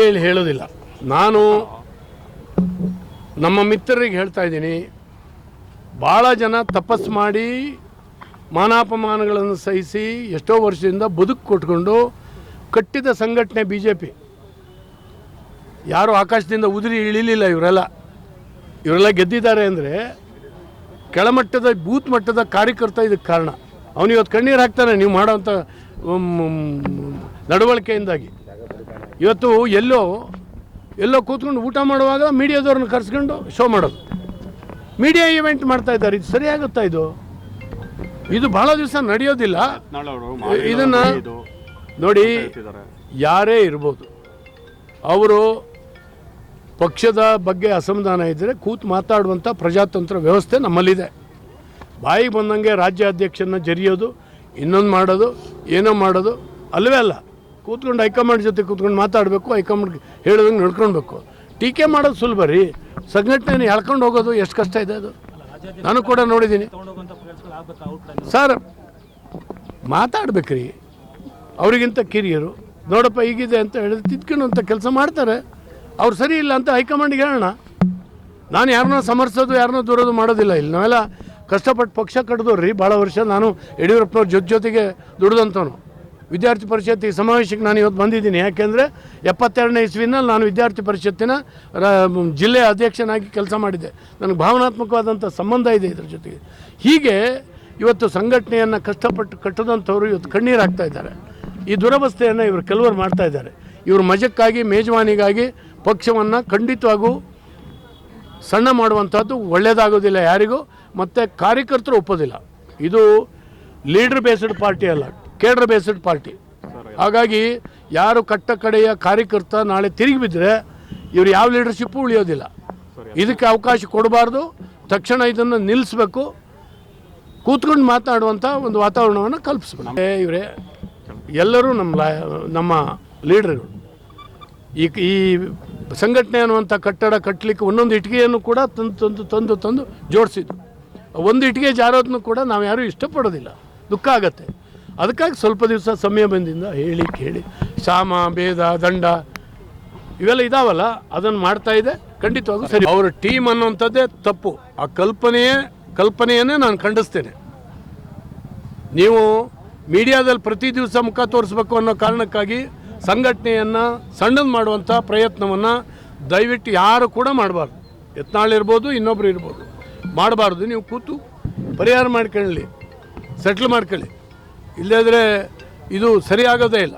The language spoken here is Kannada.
ಹೇಳಿ ಹೇಳೋದಿಲ್ಲ. ನಾನು ನಮ್ಮ ಮಿತ್ರರಿಗೆ ಹೇಳ್ತಾ ಇದ್ದೀನಿ ಭಾಳ ಜನ ತಪಸ್ ಮಾಡಿ ಮಾನಾಪಮಾನಗಳನ್ನು ಸಹಿಸಿ ಎಷ್ಟೋ ವರ್ಷದಿಂದ ಬದುಕು ಕೊಟ್ಕೊಂಡು ಕಟ್ಟಿದ ಸಂಘಟನೆ ಬಿ ಜೆ ಪಿ ಯಾರು ಆಕಾಶದಿಂದ ಉದುರಿ ಇಳಿಲಿಲ್ಲ ಇವರೆಲ್ಲ. ಇವರೆಲ್ಲ ಗೆದ್ದಿದ್ದಾರೆ ಅಂದರೆ ಕೆಳಮಟ್ಟದ, ಬೂತ್ ಮಟ್ಟದ ಕಾರ್ಯಕರ್ತ ಇದಕ್ಕೆ ಕಾರಣ. ಅವನು ಇವತ್ತು ಕಣ್ಣೀರು ಹಾಕ್ತಾನೆ, ನೀವು ಮಾಡೋವಂಥ ನಡವಳಿಕೆಯಿಂದಾಗಿ. ಇವತ್ತು ಎಲ್ಲೋ ಎಲ್ಲೋ ಕೂತ್ಕೊಂಡು ಊಟ ಮಾಡುವಾಗ ಮೀಡಿಯಾದವ್ರನ್ನ ಕರೆಸ್ಕೊಂಡು ಶೋ ಮಾಡೋದು. ಮೀಡಿಯಾ ಇವೆಂಟ್ ಮಾಡ್ತಾ ಇದ್ದಾರೆ. ಇದು ಸರಿಯಾಗುತ್ತಾ ಇದು? ಇದು ಬಹಳ ದಿವಸ ನಡೆಯೋದಿಲ್ಲ. ಇದನ್ನ ನೋಡಿ ಯಾರೇ ಇರ್ಬೋದು ಅವರು ಪಕ್ಷದ ಬಗ್ಗೆ ಅಸಮಾಧಾನ ಇದ್ದರೆ ಕೂತು ಮಾತಾಡುವಂಥ ಪ್ರಜಾತಂತ್ರ ವ್ಯವಸ್ಥೆ ನಮ್ಮಲ್ಲಿದೆ. ಬಾಯಿಗೆ ಬಂದಂಗೆ ರಾಜ್ಯ ಅಧ್ಯಕ್ಷನ ಜರಿಯೋದು ಇನ್ನೊಂದು ಮಾಡೋದು ಏನೋ ಮಾಡೋದು ಅಲ್ಲವೇ ಅಲ್ಲ. ಕೂತ್ಕೊಂಡು ಹೈಕಮಾಂಡ್ ಜೊತೆ ಕೂತ್ಕೊಂಡು ಮಾತಾಡಬೇಕು, ಹೈಕಮಾಂಡ್ ಹೇಳೋದಂಗೆ ನಡ್ಕೊಳ್ಬೇಕು. ಟೀಕೆ ಮಾಡೋದು ಸುಲಭ ರೀ. ಸಂಘಟನೆ ಎಳ್ಕೊಂಡು ಹೋಗೋದು ಎಷ್ಟು ಕಷ್ಟ ಇದೆ ಅದು. ನಾನು ಕೂಡ ನೋಡಿದ್ದೀನಿ. ಸರ್, ಮಾತಾಡ್ಬೇಕ್ರಿ. ಅವರಿಗಿಂತ ಕಿರಿಯರು. ನೋಡಪ್ಪ, ಹೀಗಿದೆ ಅಂತ ಹೇಳಿದ್ರೆ ತಿದ್ಕೊಂಡಂಥ ಕೆಲಸ ಮಾಡ್ತಾರೆ. ಅವ್ರು ಸರಿ ಇಲ್ಲ ಅಂತ ಹೈಕಮಾಂಡ್ಗೆ ಹೇಳೋಣ. ನಾನು ಯಾರನ್ನ ಸಮರ್ಸೋದು, ಯಾರನ್ನ ದೂರೋದು ಮಾಡೋದಿಲ್ಲ. ಇಲ್ಲಿ ನಾವೆಲ್ಲ ಕಷ್ಟಪಟ್ಟು ಪಕ್ಷ ಕಟ್ಟಿದವ್ರಿ ಭಾಳ ವರ್ಷ ನಾನು ಯಡಿಯೂರಪ್ಪನವ್ರ ಜೊತೆ ಜೊತೆಗೆ ದುಡ್ದಂಥವನು. ವಿದ್ಯಾರ್ಥಿ ಪರಿಷತ್ ಈ ಸಮಾವೇಶಕ್ಕೆ ನಾನು ಇವತ್ತು ಬಂದಿದ್ದೀನಿ. ಯಾಕೆಂದರೆ ಎಪ್ಪತ್ತೆರಡನೇ ಇಸ್ವಿನಲ್ಲಿ ನಾನು ವಿದ್ಯಾರ್ಥಿ ಪರಿಷತ್ತಿನ ಜಿಲ್ಲೆಯ ಅಧ್ಯಕ್ಷನಾಗಿ ಕೆಲಸ ಮಾಡಿದ್ದೆ. ನನಗೆ ಭಾವನಾತ್ಮಕವಾದಂಥ ಸಂಬಂಧ ಇದೆ ಇದ್ರ ಜೊತೆಗೆ. ಹೀಗೆ ಇವತ್ತು ಸಂಘಟನೆಯನ್ನು ಕಷ್ಟಪಟ್ಟು ಕಟ್ಟದಂಥವ್ರು ಇವತ್ತು ಕಣ್ಣೀರು ಹಾಕ್ತಾ ಇದ್ದಾರೆ. ಈ ದುರವಸ್ಥೆಯನ್ನು ಇವರು ಕೆಲವರು ಮಾಡ್ತಾ ಇದ್ದಾರೆ. ಇವರು ಮಜಕ್ಕಾಗಿ, ಮೇಜವಾನಿಗಾಗಿ ಪಕ್ಷವನ್ನು ಖಂಡಿತವಾಗೂ ಸಣ್ಣ ಮಾಡುವಂಥದ್ದು ಒಳ್ಳೆಯದಾಗೋದಿಲ್ಲ ಯಾರಿಗೂ, ಮತ್ತು ಕಾರ್ಯಕರ್ತರು ಒಪ್ಪೋದಿಲ್ಲ. ಇದು ಲೀಡರ್ ಬೇಸ್ಡ್ ಪಾರ್ಟಿ ಅಲ್ಲ. Cadre based party. ಹಾಗಾಗಿ ಯಾರು ಕಟ್ಟ ಕಡೆಯ ಕಾರ್ಯಕರ್ತ ನಾಳೆ ತಿರುಗಿ ಬಿದ್ದರೆ ಇವರು ಯಾವ ಲೀಡರ್ಶಿಪ್ಪು ಉಳಿಯೋದಿಲ್ಲ. ಇದಕ್ಕೆ ಅವಕಾಶ ಕೊಡಬಾರ್ದು. ತಕ್ಷಣ ಇದನ್ನು ನಿಲ್ಲಿಸಬೇಕು. ಕೂತ್ಕೊಂಡು ಮಾತನಾಡುವಂಥ ಒಂದು ವಾತಾವರಣವನ್ನು ಕಲ್ಪಿಸ್ಬೇಕು. ಇವರೇ ಎಲ್ಲರೂ ನಮ್ಮ ಲಾ- ನಮ್ಮ ಲೀಡರ್ಗಳು. ಈ ಈ ಸಂಘಟನೆ ಅನ್ನುವಂಥ ಕಟ್ಟಡ ಕಟ್ಟಲಿಕ್ಕೆ ಒಂದೊಂದು ಇಟ್ಟಿಗೆಯನ್ನು ಕೂಡ ತಂದು ತಂದು ತಂದು ತಂದು ಜೋಡಿಸಿದ್ರು. ಒಂದು ಇಟ್ಟಿಗೆ ಜಾರೋದನ್ನು ಕೂಡ ನಾವು ಯಾರೂ ಇಷ್ಟಪಡೋದಿಲ್ಲ. ದುಃಖ ಆಗತ್ತೆ. ಅದಕ್ಕಾಗಿ ಸ್ವಲ್ಪ ದಿವಸ ಸಮಯ ಬಂದಿಂದ ಹೇಳಿ, ಕೇಳಿ. ಶಾಮ ಭೇದ, ದಂಡ ಇವೆಲ್ಲ ಇದಾವಲ್ಲ, ಅದನ್ನು ಮಾಡ್ತಾ ಇದೆ. ಖಂಡಿತವಾಗೂ ಸರಿ. ಅವರ ಟೀಮ್ ಅನ್ನುವಂಥದ್ದೇ ತಪ್ಪು. ಆ ಕಲ್ಪನೆಯೇ, ಕಲ್ಪನೆಯನ್ನೇ ನಾನು ಖಂಡಿಸ್ತೇನೆ. ನೀವು ಮೀಡಿಯಾದಲ್ಲಿ ಪ್ರತಿ ದಿವಸ ಮುಖ ತೋರಿಸ್ಬೇಕು ಅನ್ನೋ ಕಾರಣಕ್ಕಾಗಿ ಸಂಘಟನೆಯನ್ನು ಸಣ್ಣದು ಮಾಡುವಂಥ ಪ್ರಯತ್ನವನ್ನು ದಯವಿಟ್ಟು ಯಾರು ಕೂಡ ಮಾಡಬಾರ್ದು. ಎತ್ನಾಳಿರ್ಬೋದು ಇನ್ನೊಬ್ರು ಇರ್ಬೋದು. ಮಾಡಬಾರ್ದು. ನೀವು ಕೂತು ಪರಿಹಾರ ಮಾಡ್ಕೊಳ್ಳಿ. ಸೆಟ್ಲ್ ಮಾಡ್ಕೊಳ್ಳಿ. ಇಲ್ಲದೇ ಇದು ಸರಿಯಾಗೋದೇ ಇಲ್ಲ.